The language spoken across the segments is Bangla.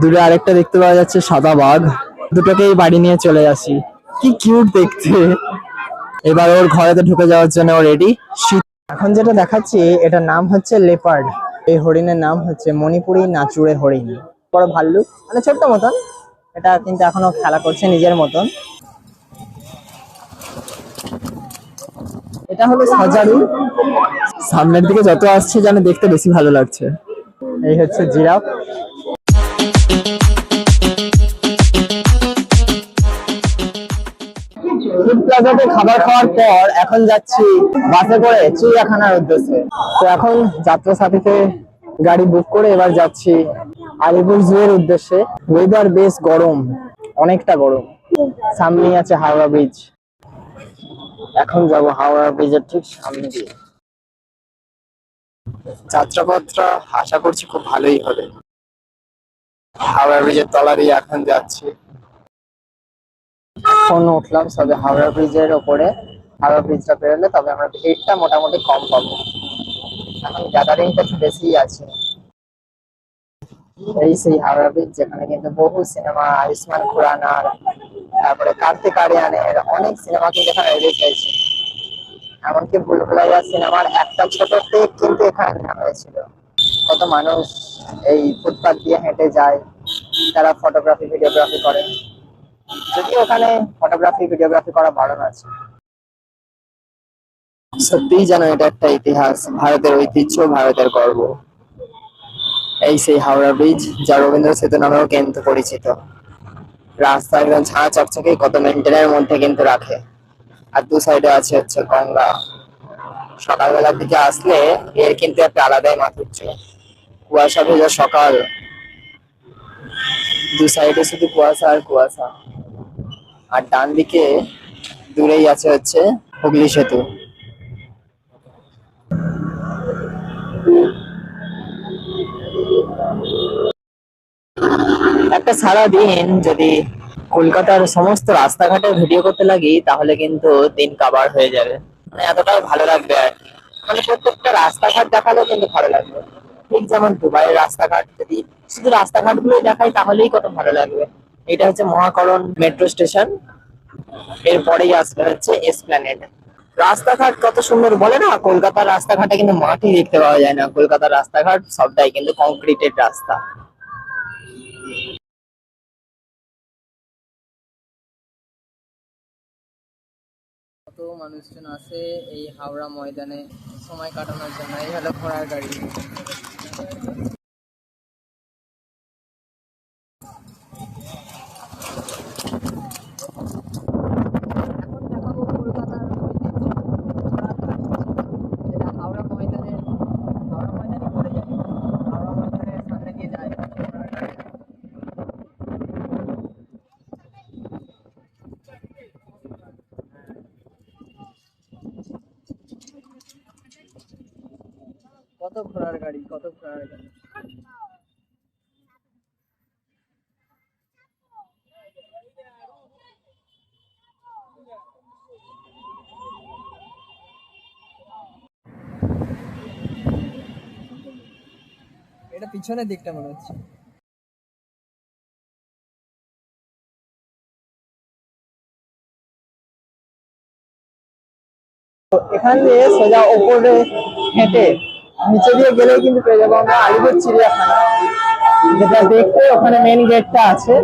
দূরে আরেকটা দেখতে পাওয়া যাচ্ছে সাদা বাঘ। দুটোকেই বাড়ি নিয়ে চলে আসি কি কিউট দেখতে। এবার ওর ঘরেতে ঢুকে যাওয়ার জন্য রেডি এখন যেটা দেখাচ্ছি, এটার নাম হচ্ছে লেপার্ড এই হরিণের নাম হচ্ছে মণিপুরি নাচুড়ে হরিণ। বড় ভাল্লুক। মানে ছোট্ট মতন। এটা কিন্তু এখনও খেলা করছে নিজের মতন। এটা হলো সাজারু। সামনের দিকে যত আসছে যেন দেখতে বেশি ভালো লাগছে। এই হচ্ছে জিরাফ। খাবার খাওয়ার পর এখন যাচ্ছি বাসে করে চিড়িয়াখানার উদ্দেশ্যে। তো এখন যাত্রা সাথীতে গাড়ি বুক করে এবার যাচ্ছি আলিপুর জু এর উদ্দেশ্যে। ওয়েদার বেশ গরম, অনেকটা গরম। সামনেই আছে হাওড়া ব্রিজ এখন যাব হাওড়া ব্রিজের ঠিক সামনে দিয়ে। যাত্রাপত্রা আশা করছি খুব ভালোই হবে। হাওড়া ব্রিজের তলা দিয়ে এখন যাচ্ছি। এখন উঠলাম সবে হাওড়া ব্রিজের ওপরে হাওড়া ব্রিজটা পেরোলে তবে আমরা ভিড়টা মোটামুটি কম পাবো। এখন গ্যাদারিংটা একটু বেশিই আছে। এই সেই হাওড়া যেখানে কিন্তু বহু সিনেমা, আয়ুষ্মান খুরানার, তারপরে কার্তিক আরিয়ানের অনেক সিনেমা কিন্তু এখানে রিলিজ হয়েছে। এমনকি ভুলভুলাইয়া সিনেমার একটা ছোট টেক কিন্তু এখানে নেওয়া হয়েছিল। কত মানুষ এই ফুটপাথ দিয়ে হেঁটে যায়, তারা ফটোগ্রাফি ভিডিওগ্রাফি করে। যদি ওখানে ফটোগ্রাফি ভিডিওগ্রাফি করা বারণ আছে সত্যিই যেন এটা একটা ইতিহাস, ভারতের ঐতিহ্য, ভারতের গর্ব। এই সেই হাওড়া ব্রিজ, যা রবীন্দ্র সেতু নামেও কিন্তু পরিচিত। রাস্তা একদম ছাড়া চকচকে কত মেনটেনের মধ্যে কিন্তু রাখে। আর দু সাইডে আছে হচ্ছে গঙ্গা। সকালবেলার দিকে আসলে এর কিন্তু একটা আলাদাই মাধুর্য। কুয়াশা ভেজা সকাল। দু সাইডে শুধু কুয়াশা আর কুয়াশা। আর ডান দিকে দূরেই আছে হচ্ছে হুগলি সেতু। একটা সারা দিন যদি কলকাতার সমস্ত রাস্তাঘাটে ভিডিও করতে লাগি, তাহলে কিন্তু দিন কাবার হয়ে যাবে। মানে এতটাও ভালো লাগবে আর। মানে প্রত্যেকটা রাস্তাঘাট দেখালেও কিন্তু ভালো লাগবে। ঠিক যেমন দুবাইয়ের রাস্তাঘাট যদি শুধু রাস্তাঘাট গুলোই দেখাই, তাহলেই কত ভালো লাগবে। এটা হচ্ছে মহাকরণ মেট্রো স্টেশন। এরপরেই আসবে হচ্ছে এসপ্ল্যানেড। রাস্তাঘাট কত সুন্দর বলে না? কলকাতার রাস্তাঘাটে কিন্তু মাটি দেখতে পাওয়া যায় না। কলকাতার রাস্তাঘাট সবটাই কিন্তু কংক্রিটেড রাস্তা। মানুষজন আসে এই হাওড়া ময়দানে সময় কাটানোর জন্য। এই হলো ঘোড়ার গাড়ি এখন দেখাবো কলকাতার ঐতিহ্য ঘোড়ার গাড়ি। যেটা হাওড়া ময়দানে হাওড়া ময়দানে পড়ে যায় হাওড়া ময়দানের সামনে দিয়ে যায় ঘোড়ার গাড়ি। কত ঘোড়ার গাড়ি, কত ঘোড়ার গাড়ি? এটা পিছনের দিকটা মনে হচ্ছে। এখান দিয়ে সোজা ওপরে হেঁটে নিচে দিয়ে গেলেই কিন্তু পেয়ে যাব আমরা আলিপুর চিড়িয়াখানা। যেটা দেখতে ওখানে মেন গেটটা আছে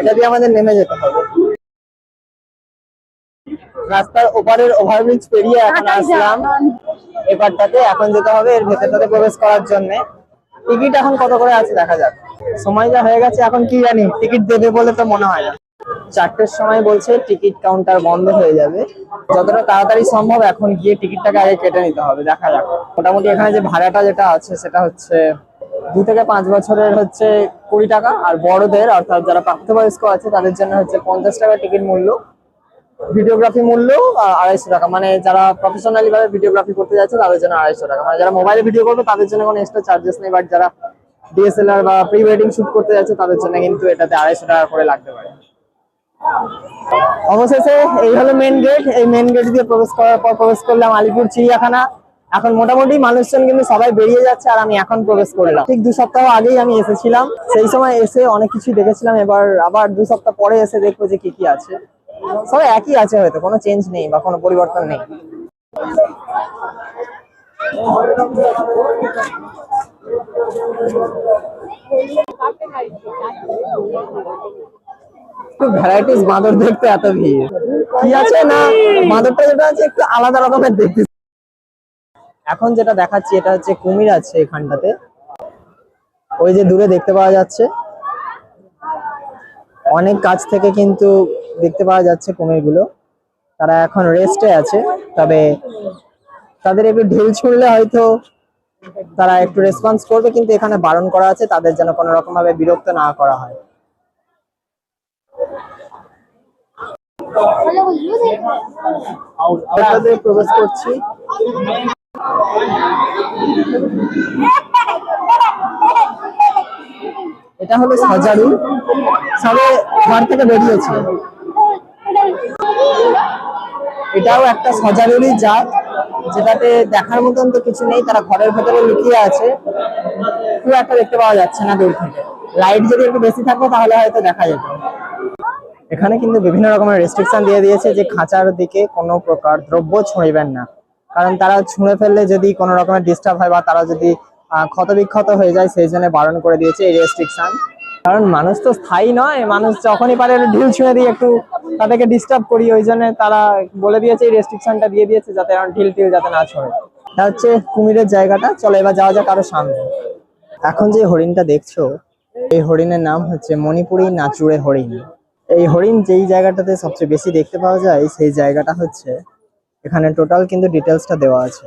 এটা দিয়ে আমাদের নেমে যেতে হবে। রাস্তার ওপারের ওভারব্রিজ পেরিয়ে এখন আসলাম। এপারটাতে এখন যেতে হবে এর ভেতরটাতে প্রবেশ করার জন্য। টিকিট এখন কত করে আছে দেখা যাক। সময় যা হয়ে গেছে এখন কি জানি টিকিট দেবে বলে তো মনে হয় না। চারটের সময় বলছে টিকিট কাউন্টার বন্ধ হয়ে যাবে। যতটা তাড়াতাড়ি সম্ভব এখন গিয়ে টিকিটটাকে আগে কেটে নিতে হবে, দেখা যাক। মোটামুটি এখানে যে ভাড়াটা যেটা আছে, সেটা হচ্ছে দু থেকে পাঁচ বছরের হচ্ছে কুড়ি টাকা আর বড়দের, অর্থাৎ যারা প্রাপ্তবয়স্ক আছে, তাদের জন্য হচ্ছে পঞ্চাশ টাকা টিকিট মূল্য। ভিডিওগ্রাফি মূল্য আড়াইশো টাকা। মানে যারা প্রফেশনালি ভাবে ভিডিওগ্রাফি করতে যাচ্ছে, তাদের জন্য আড়াইশো টাকা। মানে যারা মোবাইলে ভিডিও করবে, তাদের জন্য কোনো এক্সট্রা চার্জেস নেই। বাট যারা ডিএসএলআর বা প্রি ওয়েডিং শুট করতে যাচ্ছে, তাদের জন্য কিন্তু এটাতে আড়াইশো টাকা করে লাগতে পারে। অবশেষে এই হলো মেন গেট এই মেন গেট দিয়ে প্রবেশ করার পর প্রবেশ করলাম আলিপুর চিড়িয়াখানা। এখন মোটামুটি মানুষজন কিন্তু সবাই বেরিয়ে যাচ্ছে আর আমি এখন প্রবেশ করলাম। ঠিক দু সপ্তাহ আগেই আমি এসেছিলাম। সেই সময় এসে অনেক কিছু দেখেছিলাম। এবার আবার দু সপ্তাহ পরে এসে দেখব যে কি কি আছে। সবাই একই আছে হয়তো, কোনো চেঞ্জ নেই বা কোনো পরিবর্তন নেই। ভ্যারাইটিস বাঁদর দেখতে এত ভিড়। কি আছে না? বাঁদরটা যেটা আছে একটু আলাদা রকমের দেখতে। এখন যেটা দেখাচ্ছি, এটা হচ্ছে কুমির আছে এখানটাতে। ওই যে দূরে দেখতে পাওয়া যাচ্ছে। অনেক কাছ থেকে কিন্তু দেখতে পাওয়া যাচ্ছে কুমিরগুলো। তারা এখন রেস্টে আছে, তবে তাদের একটু ঢিল ছুঁড়লে হয়তো তারা একটু রেসপন্স করবে, কিন্তু এখানে বারণ করা আছে, তাদের যেন কোনো রকম ভাবে বিরক্ত না করা হয়। আউটলেটে প্রবেশ করছি। এটা হলো সাজারু। সবে ঘর থেকে বেরিয়েছে। এটাও একটা সজারুরই জাত, যেটাতে দেখার মতন তো কিছু নেই, তারা ঘরের ভেতরে লুকিয়ে আছে। খুব একটা দেখতে পাওয়া যাচ্ছে না দূর থেকে। লাইট যদি একটু বেশি থাকতো তাহলে হয়তো দেখা যেত। এখানে কিন্তু বিভিন্ন রকমের রেস্ট্রিকশন দিয়ে দিয়েছে যে খাঁচার দিকে কোনো প্রকার দ্রব্য ছুঁড়বেন না। কারণ তারা ছুঁড়ে ফেললে যদি কোনো রকমের ডিস্টার্ব হয় বা তারা যদি ক্ষতবিক্ষত হয়ে যায়, সেই জন্য বারণ করে দিয়েছে এই রেস্ট্রিকশন কারণ মানুষ তো স্থায়ী নয়, মানুষ যখনই পারে ঢিল ছুঁড়ে দিয়ে একটু তাদেরকে ডিস্টার্ব করি, ওই জন্য তারা বলে দিয়েছে, এই রেস্ট্রিকশনটা দিয়ে দিয়েছে যাতে ঢিল টিল যাতে না ছড়ে। এটা হচ্ছে কুমিরের জায়গাটা, চলো এবার যাওয়া যাক আরও সামনে। এখন যে হরিণটা দেখছ, এই হরিণের নাম হচ্ছে মণিপুরি নাচুড়ে হরিণ। এই হরিণ যেই জায়গাটাতে সবচেয়ে বেশি দেখতে পাওয়া যায়, সেই জায়গাটা হচ্ছে এখানে টোটাল কিন্তু ডিটেলসটা দেওয়া আছে।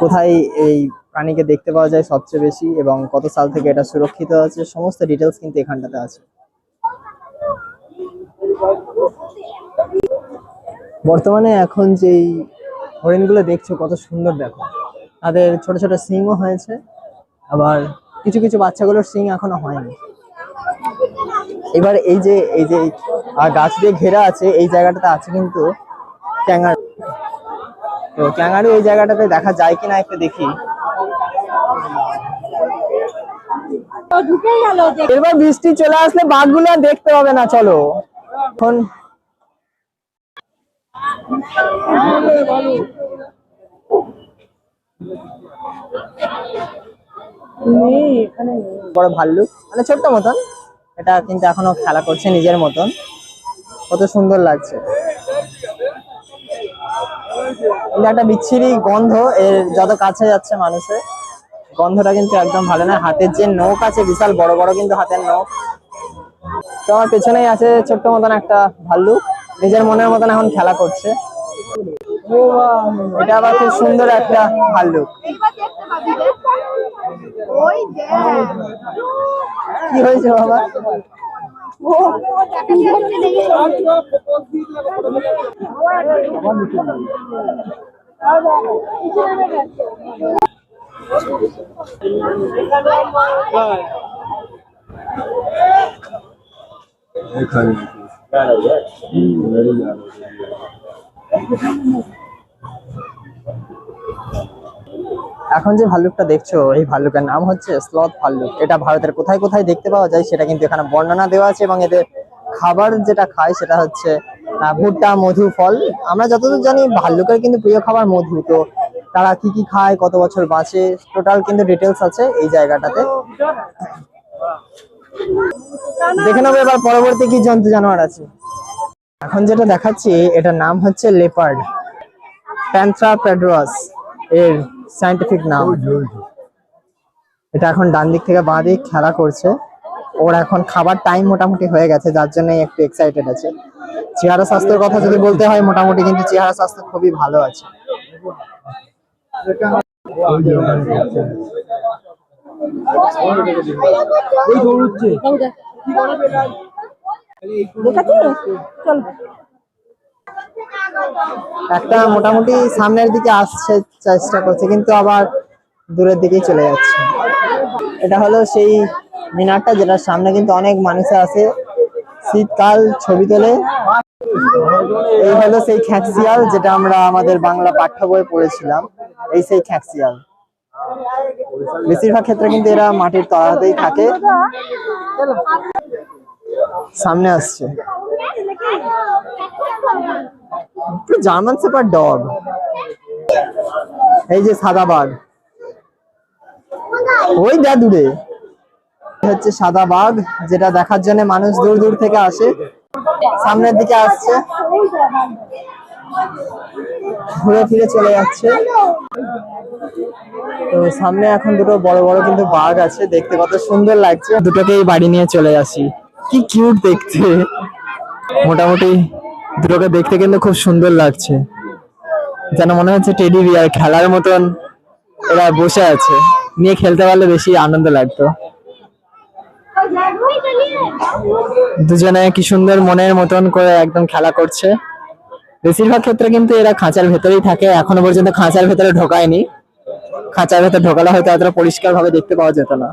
কোথায় এই প্রাণীকে দেখতে পাওয়া যায় সবচেয়ে বেশি এবং কত সাল থেকে এটা সুরক্ষিত আছে, সমস্ত ডিটেলস কিন্তু এখানটাতে আছে। বর্তমানে এখন যেই হরিণগুলো দেখছ, কত সুন্দর দেখো। তাদের ছোট ছোট সিংও হয়েছে, আবার কিছু কিছু বাচ্চাগুলোর সিং এখনও হয়নি। এবার এই যে এই যে গাছ দিয়ে ঘেরা আছে, এই জায়গাটাতে আছে কিন্তু ক্যাঙ্গারু তো ক্যাঙ্গারু এই জায়গাটাতে দেখা যায় কিনা একটু দেখি। এবার বৃষ্টি চলে আসলে বাঘগুলো দেখতে পাবে না, চলো। এখন বড় ভাল্লুক। মানে ছোট্ট মতন। এটা কিন্তু এখনও খেলা করছে নিজের মতন। কত সুন্দর লাগছে। একটা বিচ্ছিরি গন্ধ, এর যত কাছে যাচ্ছে মানুষের, গন্ধটা কিন্তু একদম ভালো না। হাতের যে নখ আছে, বিশাল বড় বড় কিন্তু হাতের নখ। তো আমার পেছনেই আছে ছোট্ট মতন একটা ভাল্লুক। নিজের মনের মতন এখন খেলা করছে। এটা আবার খুব সুন্দর একটা ভাল্লুক। এইবার দেখতে পাবি রে। ওই দেখ। কি হয়েছে বাবা ও, এখন যে ভাল্লুকটা দেখছ, এই ভাল্লুকের নাম হচ্ছে স্লথ ভাল্লুক। এটা ভারতের কোথায় কোথায় দেখতে পাওয়া যায় সেটা কিন্তু এখানে বর্ণনা দেওয়া আছে এবং এদের খাবার যেটা খায় সেটা হচ্ছে ভুট্টা, মধু, ফল। আমরা যতদূর জানি ভাল্লুকের কিন্তু প্রিয় খাবার মধু। তো তারা কি কি খায়, কত বছর বাঁচে, টোটাল কিন্তু ডিটেলস আছে এই জায়গাটাতে। দেখে নেব এবার পরবর্তী কি জন্তু জানোয়ার আছে। এখন যেটা দেখাচ্ছি, এটার নাম হচ্ছে লেপার্ড। প্যান্থ্রা প্যাড্রস এর সাইন্টিফিক নাম। এটা এখন ডান দিক থেকে বাঁ দিক খেলা করছে। ওর এখন খাবার টাইম মোটামুটি হয়ে গেছে যার জন্য একটু এক্সাইটেড আছে। চেহারা স্বাস্থ্যের কথা যদি বলতে হয় মোটামুটি কিন্তু চেহারা স্বাস্থ্য খুবই ভালো আছে। চল। একটা মোটামুটি সামনের দিকে আসছে, চেষ্টা করছে, কিন্তু আবার দূরের দিকেই চলে যাচ্ছে। এটা হলো সেই মিনারটা যেটার সামনে কিন্তু অনেক মানুষ আছে। শীতকাল ছবি তোলে। এই হলো সেই খ্যাকসিয়াল যেটা আমরা আমাদের বাংলা পাঠ্য বই পড়েছিলাম। এই সেই খ্যাকসিয়াল। বেশিরভাগ ক্ষেত্রে কিন্তু এরা মাটির তলাতেই থাকে। সামনে আসছে। জার্মান সেপার ডগ এই যে সাদা বাঘ ওই যা দূরে হচ্ছে সাদা বাঘ যেটা দেখার জন্য মানুষ দূর দূর থেকে আসে। সামনের দিকে আসছে। ঘুরে ফিরে চলে যাচ্ছে। তো সামনে এখন দুটো বড় বড় কিন্তু বাঘ আছে। দেখতে কত সুন্দর লাগছে। দুটোকেই বাড়ি নিয়ে চলে আসি। কি কিউট দেখতে। মোটামুটি দুটোকে দেখতে কিন্তু খুব সুন্দর লাগছে। যেন মনে হচ্ছে টেডি বিয়ার খেলার মতন এরা বসে আছে। নিয়ে খেলতে পারলে বেশি আনন্দ লাগতো। দুজনে কি সুন্দর মনের মতন করে একদম খেলা করছে। বেশিরভাগ ক্ষেত্রে কিন্তু এরা খাঁচার ভেতরেই থাকে। এখনও পর্যন্ত খাঁচার ভেতরে ঢোকায়নি। খাঁচার ভেতরে ঢোকালে হয়তো এতটা পরিষ্কার ভাবে দেখতে পাওয়া যেত না।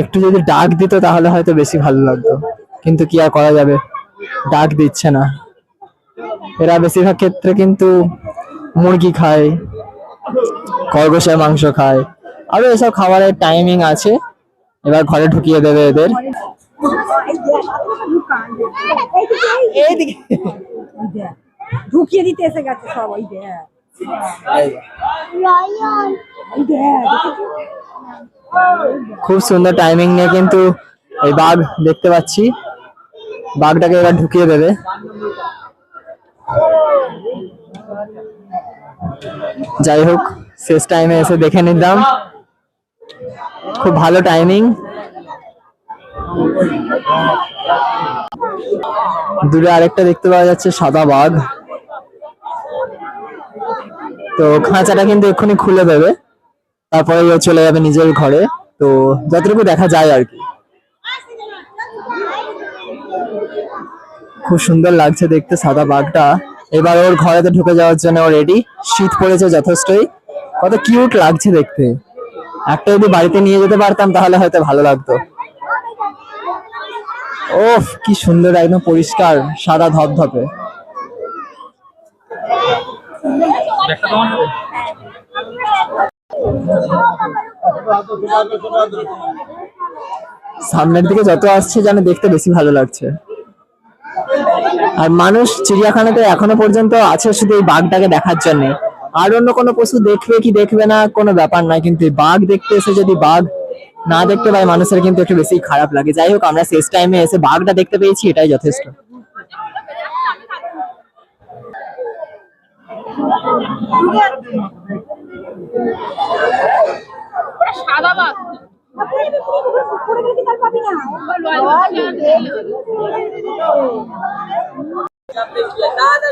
একটু যদি ডাক দিত তাহলে হয়তো বেশি ভালো লাগতো। কিন্তু কি আর করা যাবে? ডাক দিচ্ছে না। এরা বেশিরভাগ ক্ষেত্রে কিন্তু মুরগি খায় খরগোশের মাংস খায়। আরও এসব খাবারের টাইমিং আছে। এবার ঘরে ঢুকিয়ে দেবে এদের। এইদিকে। ঢুকিয়ে দিতে এসে গেছে সব, ওই দেখ খুব সুন্দর টাইমিং নিয়ে কিন্তু এই বাঘ দেখতে পাচ্ছি। বাঘটাকে এবার ঢুকিয়ে দেবে। যাই হোক, শেষ টাইমে এসে দেখে নিলাম। খুব ভালো টাইমিং দূরে আরেকটা দেখতে পাওয়া যাচ্ছে সাদা বাঘ। তো খাঁচাটা কিন্তু এক্ষুনি খুলে দেবে। তারপরে ও চলে যাবে নিজের ঘরে। তো যতটুকু দেখা যায় আর কি। খুব সুন্দর লাগছে দেখতে সাদা বাঘটা। এবার ওর ঘরেতে ঢুকে যাওয়ার জন্য ও রেডি শীত পড়েছে যথেষ্টই। কত কিউট লাগছে দেখতে। একটা যদি বাড়িতে নিয়ে যেতে পারতাম তাহলে হয়তো ভালো লাগতো। ওফ, কি সুন্দর একদম পরিষ্কার, সাদা ধপধপে। সামনের দিকে যত আসছে যেন দেখতে বেশি ভালো লাগছে। আর মানুষ চিড়িয়াখানাতে এখনও পর্যন্ত আছে শুধু এই বাঘটাকে দেখার জন্য। আর অন্য কোনো পশু দেখবে কি দেখবে না, কোনো ব্যাপার নয়। কিন্তু এই বাঘ দেখতে এসে যদি বাঘ না দেখতে পায়, মানুষের কিন্তু একটু বেশি খারাপ লাগে। যাই হোক, আমরা শেষ টাইমে এসে বাঘটা দেখতে পেয়েছি, এটাই যথেষ্ট।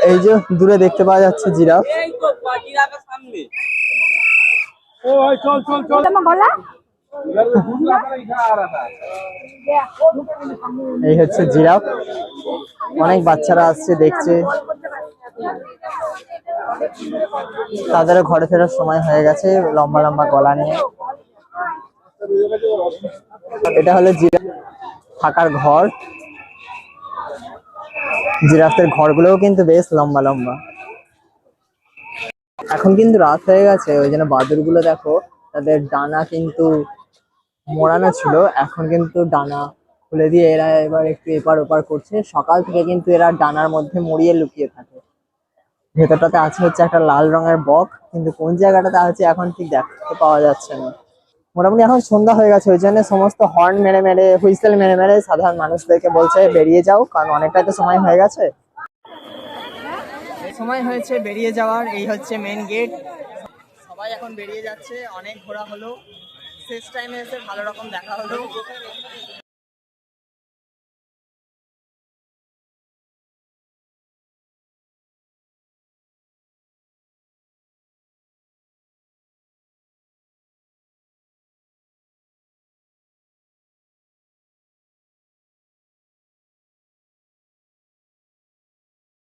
এই যে দূরে দেখতে পাওয়া যাচ্ছে জিরাফ। এই হচ্ছে জিরাফ। অনেক বাচ্চারা আসছে দেখছে। তাদেরও ঘরে ফেরার সময় হয়ে গেছে, লম্বা লম্বা গলা নিয়ে। এটা হলো জিরাফ থাকার ঘর। জিরাফের ঘরগুলোও কিন্তু বেশ লম্বা লম্বা। এখন কিন্তু রাত হয়ে গেছে, ওই জন্য বাদুরগুলো দেখো, তাদের ডানা কিন্তু মোড়ানো ছিল, এখন কিন্তু ডানা খুলে দিয়ে এরা এবার একটু এপার ওপার করছে। সকাল থেকে কিন্তু এরা ডানার মধ্যে মুড়িয়ে লুকিয়ে থাকে। ভেতরটাতে আছে হচ্ছে একটা লাল রঙের বক, কিন্তু কোন জায়গাটাতে আছে এখন ঠিক দেখতে পাওয়া যাচ্ছে না। মোটামুটি এখন সন্ধ্যা হয়ে গেছে, ওই জন্য সমস্ত হর্ন মেরে মেরে, হুইসেল মেরে মেরে সাধারণ মানুষদেরকে বলছে বেরিয়ে যাও, কারণ অনেকটাই তো সময় হয়ে গেছে। সময় হয়েছে বেরিয়ে যাওয়ার, এই হচ্ছে মেন গেট সবাই এখন বেরিয়ে যাচ্ছে, অনেক ঘোরা হলো শেষ টাইমে এসে ভালো রকম দেখা হলো।